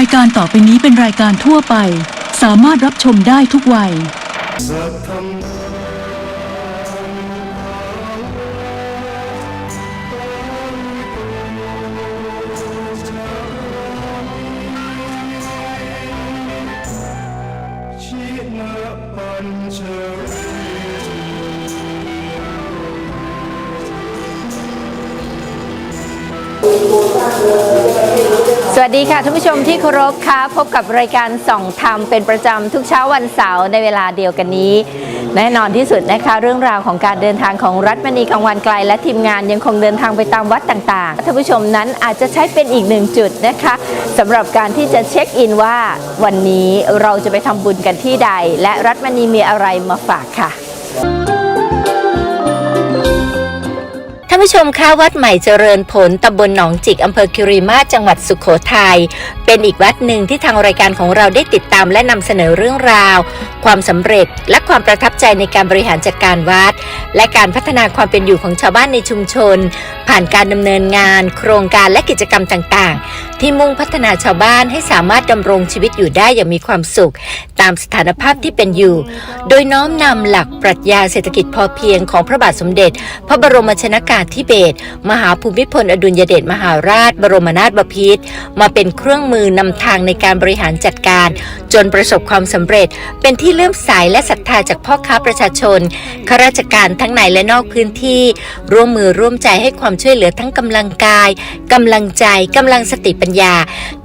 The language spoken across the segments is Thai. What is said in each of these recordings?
ายการต่อไปนี้เป็นรายการทั่วไป สามารถรับชมได้ทุกวัยชินะปัญชร วัสดีค่ะท่านผู้ชมที่เคารพค่ะพบกับรายการส่องธรรมเป็นประจำทุกเช้าวันเสาร์ในเวลาเดียวกันนี้ แน่นอนที่สุดนะคะ เรื่องราวของการเดินทางของรัฐมณีกังวันไกล และทีมงานยังคงเดินทางไปตามวัดต่างๆท่านผู้ชมนั้นอาจจะใช้เป็นอีกหนึ่งจุดนะคะสำหรับการที่จะเช็คอินว่าวันนี้เราจะไปทำบุญกันที่ใด และรัฐมณีมีอะไรมาฝากค่ะานผู้ชมคะวัดใหม่เจริญผลตำบลหนองจิกอำเภอคิริมาจังหวัดสุขโขทัยเป็นอีกวัดหนึ่งที่ทางรายการของเราได้ติดตามและนำเสนอเรื่องราว ความสำเร็จและความประทับใจในการบริหารจัดการวัด และการพัฒนาความเป็นอยู่ของชาวบ้านในชุมชน ผ่านการดำเนินงาน โครงการและกิจกรรมต่างๆ ที่มุ่งพัฒนาชาวบ้านให้สามารถดำรงชีวิตอยู่ได้อย่างมีความสุข ตามสถานภาพที่เป็นอยู่ โดยน้อมนำหลักปรัชญาเศรษฐกิจพอเพียงของพระบาทสมเด็จ พระบรมชนากาธิเบศรมหาภูมิพลอดุลยเดชมหาราช บรมนาถบพิตรมาเป็นเครื่องมือนำทางในการบริหารจัดการ จนประสบความสำเร็จ เป็นที่เลื่อมใสและศรัทธาจากพ่อค้าประชาชนข้าราชการทั้งในและนอกพื้นที่ ร่วมมือร่วมใจให้ความช่วยเหลือทั้งกำลังกายกำลังใจกำลังสติปัญญา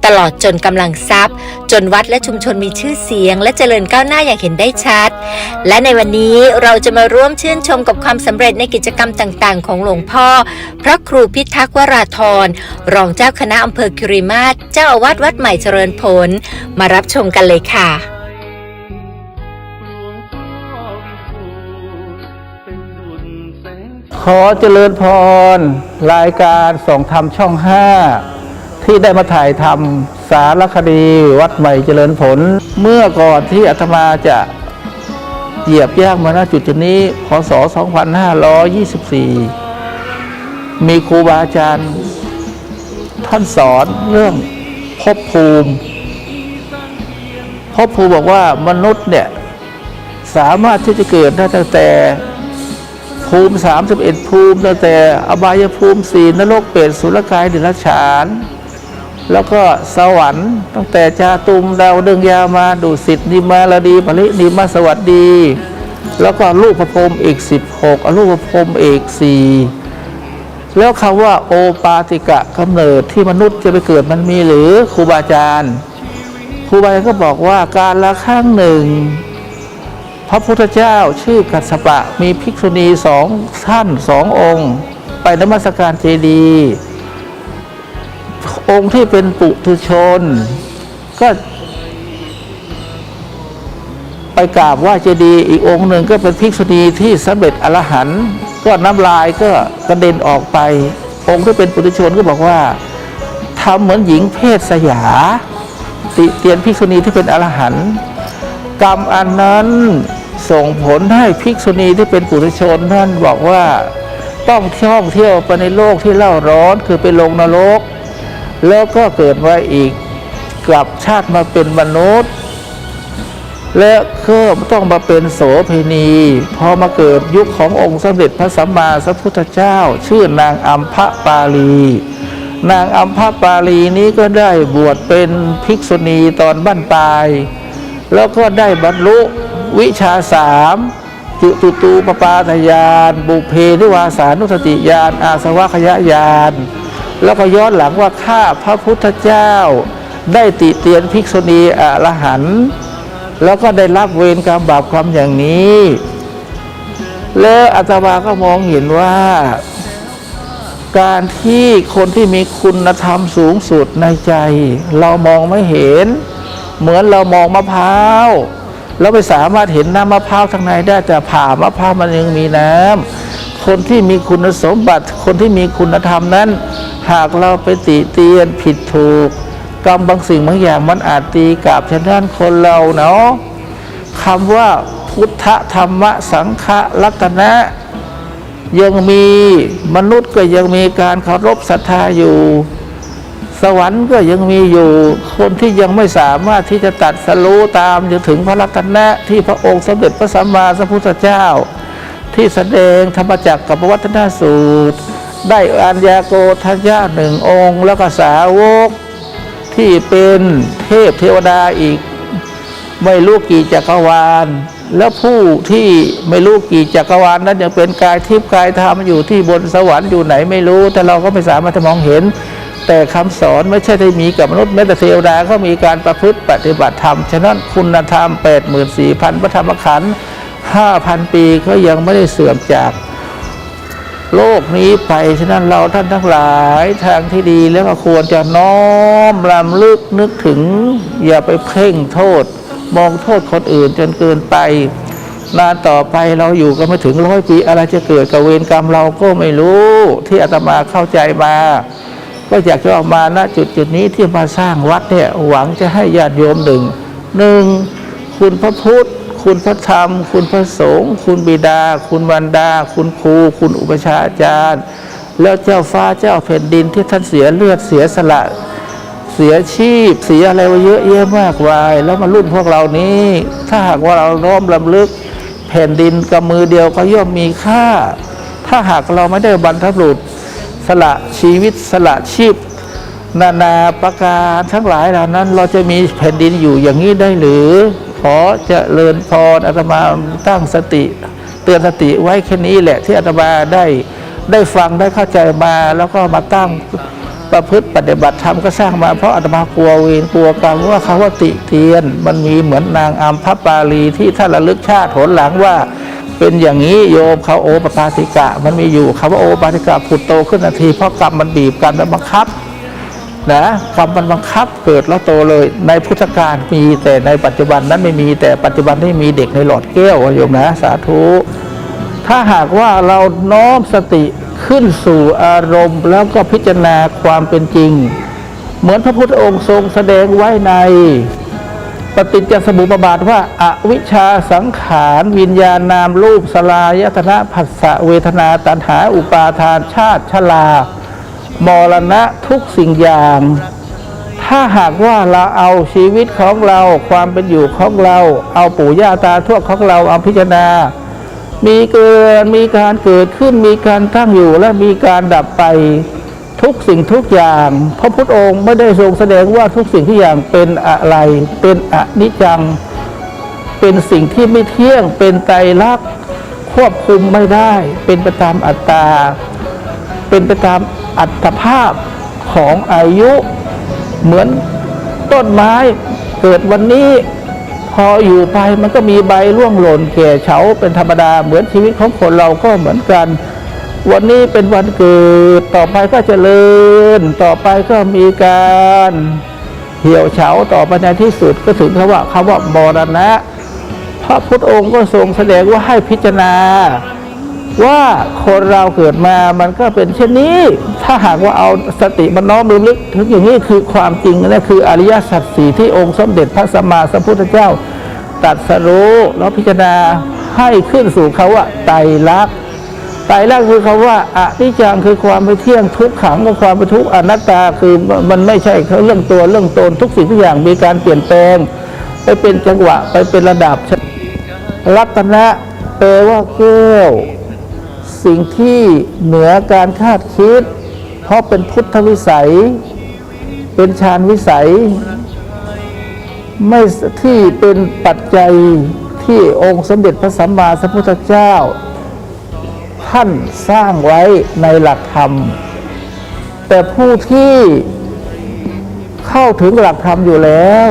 ตลอดจนกำลังทรัพย์ จนวัดและชุมชนมีชื่อเสียง และเจริญก้าวหน้าอย่างเห็นได้ชัด และในวันนี้เราจะมาร่วมชื่นชมกับความสำเร็จในกิจกรรมต่างๆ ของหลวงพ่อ พระครูพิทักษ์วราธรรองเจ้าคณะอำเภอคิริมาศเจ้าอาวาสวัดใหม่เจริญผล มารับชมกันเลยค่ะ ขอเจริญพร รายการส่องธรรมช่องห้าที่ได้มาถ่ายทำสารคดีวัดใหม่เจริญผล เมื่อก่อนที่อาตมาจะเหยียบย่างมาณจุดจุดนี้พศ 2524 มีครูบาอาจารย์ ท่านสอนเรื่องภพภูมิภพภูมิบอกว่ามนุษย์เนี่ย สามารถที่จะเกิดได้ตั้งแต่ ภูมิ 31 ภูมิตั้งแต่อบายภูมิสี่นรกเปรตสุรกายเดรัจฉาน แล้วก็สวรรค์ตั้งแต่จาตุมดาวดึงยามาดุสิตนิมาลดีปรินิมาสวัสดี แล้วก็รูปพระพรมเอก16อรูปพระพรมเอก4แล้วคำว่าโอปาติกะกำเนิดที่มนุษย์จะไปเกิดมันมีหรือครูบาอาจารย์ครูบาอาจารย์ก็บอกว่าการละครั้งหนึ่ง พระพุทธเจ้าชื่อกัสปะมีภิกษุณีสองท่านสององค์ ไปนมัสการเจดีย์องค์ที่เป็นปุถุชน ก็ไปกราบไหว่าเจดีย์อีกองค์หนึ่งก็เป็นภิกษุณีที่สำเร็จอรหันต์ก็น้ำลายก็กระเด็นออกไป องค์ที่เป็นปุถุชนก็บอกว่าทำเหมือนหญิงเพศสยา ติเตียนภิกษุณีที่เป็นอรหันต์ กรรมอันนั้นส่งผลให้ภิกษุณีที่เป็นปุถุชนท่านบอกว่าต้องท่องเที่ยวไปในโลกที่เล่าร้อนคือไปลงนรก แล้วก็เกิดมาอีกกลับชาติมาเป็นมนุษย์ และก็ต้องมาเป็นโสเพณีพอมาเกิดยุคขององค์สมเด็จพระสัมมาสัมพุทธเจ้า ชื่อนางอัมพปาลี นางอัมพปาลีนี้ก็ได้บวชเป็นภิกษุณีตอนบั้นปลาย แล้วก็ได้บรรลุวิชาสามจุตุตูปปาทยาน บุเพนิวาสานุสติญาณอาสวะขยะญาณแล้วก็ย้อนหลังว่าข้าพระพุทธเจ้า ได้ติเตียนภิกษุณีอรหันต์แล้วก็ได้รับเวรกรรมบาปความอย่างนี้ แล้วอาตมาก็มองเห็นว่า การที่คนที่มีคุณธรรมสูงสุดในใจ เรามองไม่เห็น เหมือนเรามองมะพร้าวเราไม่สามารถเห็นน้ำมะพร้าวทางในได้แต่ผ่ามะพร้าวมันยังมีน้ำคนที่มีคุณสมบัติ คนที่มีคุณธรรมนั้น หากเราไปติเตียนผิดถูกกรรมบางสิ่งบางอย่างมันอาจตีกลับฉะนั้นคนเราเนาะคำว่าพุทธธรรมสังฆลัตนะ ยังมีมนุษย์ก็ยังมีการเคารพศรัทธาอยู่ สวรรค์ก็ยังมีอยู่คนที่ยังไม่สามารถที่จะตัดสรู้ตามจนถึงพระรัตนะที่พระองค์สมเด็จพระสัมมาสัมพุทธเจ้า ที่แสดงธรรมจักรกับวัฒนสูตร ได้อัญญาโกทัญญาหนึ่งองค์ แล้วก็สาวกที่เป็นเทพเทวดาอีก ไม่รู้กี่จักรวาล แล้วผู้ที่ไม่รู้กี่จักรวาลนั้นยังเป็นกายทิพย์กายธรรมอยู่ที่บนสวรรค์อยู่ไหนไม่รู้ แต่เราก็ไม่สามารถจะมองเห็น แต่คำสอนไม่ใช่ได้มีกับมนุษย์แม้แต่เทวดาก็มีการประพฤติปฏิบัติธรรม ฉะนั้นคุณธรรม 84,000 พระธรรมขันธ์5,000 ปีก็ยังไม่ได้เสื่อมจากโลกนี้ไป ฉะนั้นเราท่านทั้งหลายทางที่ดีแล้วก็ควรจะน้อมรำลึกนึกถึง อย่าไปเพ่งโทษ มองโทษคนอื่นจนเกินไปนานต่อไปเราอยู่ก็ไม่ถึงร้อยปี อะไรจะเกิดกับเวรกรรมเราก็ไม่รู้ ที่อาตมาเข้าใจมา ก็อยากจะออกมาณจุดจุดนี้ที่มาสร้างวัดเนี่ยหวังจะให้ญาติโยมหนึ่งหนึ่งคุณพระพุทธ คุณพระธรรม คุณพระสงฆ์คุณบิดา คุณบรรดา คุณครู คุณอุปชาอาจารย์ แล้วเจ้าฟ้าเจ้าแผ่นดินที่ท่านเสียเลือดเสียสละเสียชีพเสียอะไรเยอะแยะมากมาย แล้วมารุ่นพวกเรานี้ ถ้าหากว่าเราน้อมลำลึก แผ่นดินกับมือเดียวก็ย่อมมีค่า ถ้าหากเราไม่ได้บรรพบุรุษ สละชีวิตสละชีพ นานาประการทั้งหลายเหล่านั้น เราจะมีแผ่นดินอยู่อย่างนี้ได้หรือ ขอจะเริญพรอาตมาตั้งสติ เตือนสติไว้แค่นี้แหละที่อาตมาได้ได้ฟังได้เข้าใจมาแล้วก็มาตั้งประพฤติปฏิบัติธรรมก็สร้างมาเพราะอาตมากลัวเวรกลัวกรรมว่าคำว่าติเตียน มันมีเหมือนนางอัมพปาลีที่ท่านระลึกชาติผลหลังว่า เป็นอย่างนี้โยมเขาโอปปาติกะ มันมีอยู่คำว่าโอปปาติกะผุดโตขึ้นทันทีเพราะกรรมมันบีบกันแล้วบังคับนะกรรมมันบังคับเกิดแล้วโตเลย ในพุทธกาลมีแต่ในปัจจุบันนั้นไม่มีแต่ปัจจุบันที่มีเด็กในหลอดแก้วโยมนะสาธุถ้าหากว่าเราน้อมสติขึ้นสู่อารมณ์ แล้วก็พิจารณาความเป็นจริง เหมือนพระพุทธองค์ทรงแสดงไว้ใน ปฏิจจสมุปบาทว่าอาวิชชาสังขาร วิญญาณนามรูปสลายตนะผัสสะเวทนาตัณหาอุปาทานชาติชรามรณะทุกสิ่งอย่าง ถ้าหากว่าเราเอาชีวิตของเราความเป็นอยู่ของเรา เอาปู่ย่าตาทวดของเราเอาพิจารณา มีเกิดมีการเกิดขึ้นมีการตั้งอยู่และมีการดับไป ทุกสิ่งทุกอย่าง พระพุทธองค์ไม่ได้ทรงแสดงว่าทุกสิ่งทุกอย่างเป็นอะไร เป็นอนิจจัง เป็นสิ่งที่ไม่เที่ยง เป็นไตรลักษณ์ควบคุมไม่ได้ เป็นไปตามอัตตา เป็นไปตามอัตภาพของอายุเหมือนต้นไม้เกิดวันนี้พออยู่ไปมันก็มีใบร่วงหล่นแก่เฉาเป็นธรรมดา เหมือนชีวิตของคนเราก็เหมือนกัน วันนี้เป็นวันเกิด ต่อไปก็เจริญ ต่อไปก็มีการเหี่ยวเฉาต่อไปในที่สุดก็ถึงคำว่าคำว่ามรณะ พระพุทธองค์ก็ทรงแสดงว่าให้พิจารณา ว่าคนเราเกิดมามันก็เป็นเช่นนี้ ถ้าหากว่าเอาสติมันน้อมรำลึกถึงอย่างนี้คือความจริงและคืออริยสัจสี่ที่องค์สมเด็จพระสัมมาสัมพุทธเจ้าตรัดสรู้แล้วพิจารณาให้ขึ้นสู่เขาว่าไตรลักษณ์ ตรลักคือคำว่าอนิจจังคือความไม่เที่ยงทุกขังคือความเป็นทุกข์อนัตตาคือมันไม่ใช่เรื่องตัวเรื่องตนทุกสิ่งทุกอย่างมีการเปลี่ยนแปลง ไปเป็นจังหวะไปเป็นระดับรัตนะแปลว่าแก้วสิ่งที่เหนือการคาดคิด เพราะเป็นพุทธวิสัย เป็นฌานวิสัย ไม่ที่เป็นปัจจัยที่องค์สมเด็จพระสัมมาสัมพุทธเจ้า ท่านสร้างไว้ในหลักธรรม แต่ผู้ที่เข้าถึงหลักธรรมอยู่แล้ว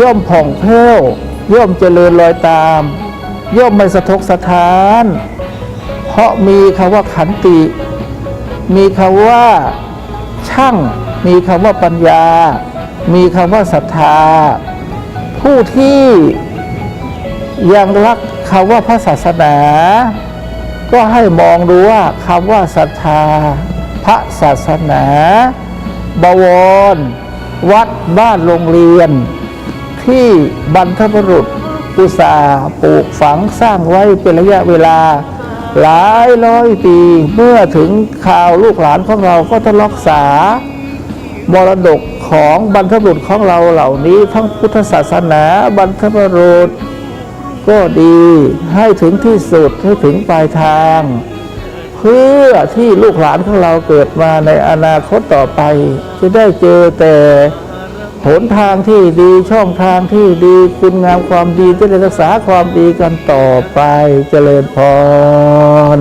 ย่อมผ่องแผ้วย่อมเจริญรอยตาม ย่อมไม่สะทกสะท้าน เพราะมีคำว่าขันติ มีคำว่าช่างมีคำว่าปัญญา มีคำว่าศรัทธา ผู้ที่ยังรักคำว่าพระศาสนา ก็ให้มองดูว่าคำว่าศรัทธา พระศาสนา บวร วัดบ้านโรงเรียน ที่บรรพบุรุษอุตสาห์ปลูกฝังสร้างไว้เป็นระยะเวลา หลายร้อยปี เมื่อถึงข่าวลูกหลานของเราก็ต้องรักษามรดกของบรรพบุรุษของเราเหล่านี้ ทั้งพุทธศาสนา บรรพบุรุษ ก็ดีให้ถึงที่สุดให้ถึงปลายทาง เพื่อที่ลูกหลานของเราเกิดมาในอนาคตต่อไป จะได้เจอแต่หนทางที่ดีช่องทางที่ดีคุณงามความดีจะได้รักษาความดีกันต่อไปเจริญพร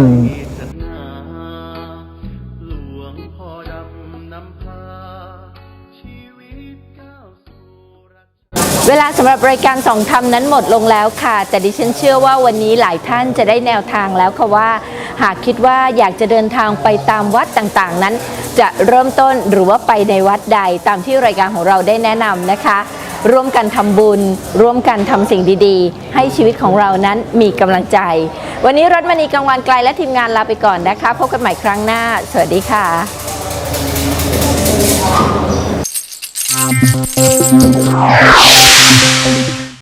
เวลาสำหรับรายการสองธรรมนั้นหมดลงแล้วค่ะ แต่ดิฉันเชื่อว่าวันนี้หลายท่านจะได้แนวทางแล้วค่ะว่า หากคิดว่าอยากจะเดินทางไปตามวัดต่างๆ นั้น จะเริ่มต้นหรือว่าไปในวัดใดตามที่รายการของเราได้แนะนำนะคะ ร่วมกันทำบุญ ร่วมกันทำสิ่งดีๆ ให้ชีวิตของเรานั้นมีกำลังใจ วันนี้รถมณีกลางวันไกลและทีมงานลาไปก่อนนะคะพบกันใหม่ครั้งหน้า สวัสดีค่ะ Thank you.